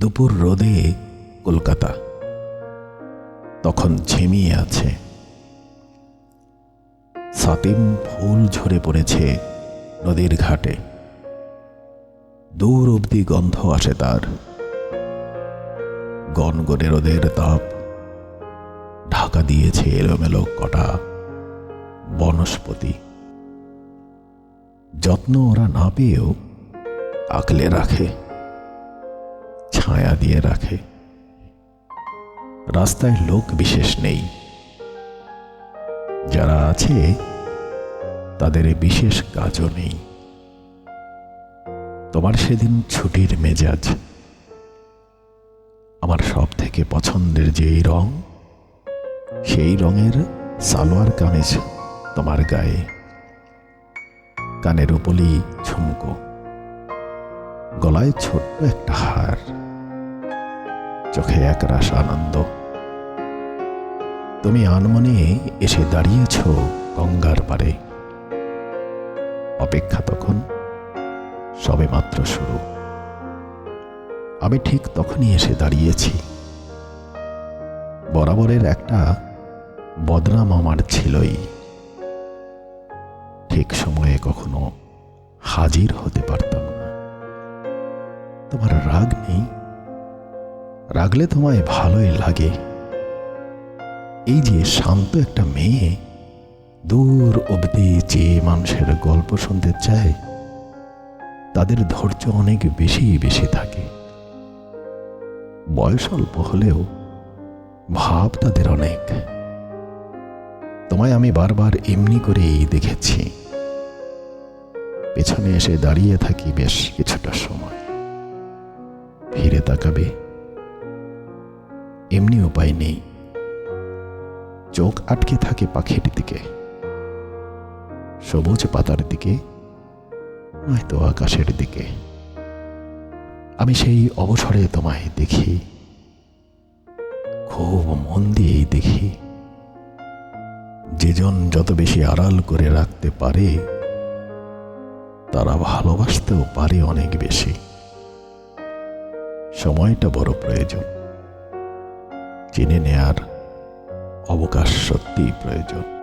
দুপুর রোদে কলকাতা। তখন ঝিমিয়ে আছে। সাতিম ফুল ঝরে পড়েছে নদীর ঘাটে। দূর অবধি গন্ধ আসে তার। গনগনে রোদের তাপ। ঢাকা দিয়েছে এলোমেলো কটা বনস্পতি। যত্ন ওরা না পেয়েও আঁকলে রাখে। ছায়া দিয়ে রাখে। রাস্তায় লোক বিশেষ নেই। যারা আছে, তাদের বিশেষ কাজও নেই। তোমার সেদিন ছুটির মেজাজ। আমার সব থেকে পছন্দের যেই রং, সেই রঙের সালোয়ার কামিজ তোমার গায়ে। কানের উপলি ঝুমকো। গলায় ছোট্ট একটা হার। চোখে এক রাস আনন্দ। তুমি আনমনে এসে দাঁড়িয়েছ গঙ্গার পারে। অপেক্ষা তখন সবে মাত্র শুরু। আমি ঠিক তখনই এসে দাঁড়িয়েছি। বরাবরের একটা বদনাম আমার ছিলই। ঠিক সময়ে কখনো হাজির হতে পারতাম না। তোমার রাগ নেই? রাগলে তোমায় ভালোই লাগে। এই যে শান্ত একটা মেয়ে, দূর অবধি যে মানুষের গল্প শুনতে চায়, তাদের ধৈর্য অনেক বেশি বেশি থাকে। বয়স অল্প হলেও ভাব তাদের অনেক। তোমায় আমি বারবার এমনি করেই দেখেছি। পেছনে এসে দাঁড়িয়ে থাকি বেশ কিছুটা সময়। ফিরে তাকাবে এমনি উপায় নেই। চোখ আটকে থাকে পাখির দিকে। সবুজ পাতার দিকে, নয়তো আকাশের দিকে। আমি সেই অবসরে তোমায় দেখি। খুব মন দিয়েই দেখি। যেজন যত বেশি আড়াল করে রাখতে পারে, তারা ভালোবাসতেও পারে অনেক বেশি। সময়টা বড় প্রয়োজন। চিনে নেয়ার অবকাশ সত্যিই প্রয়োজন।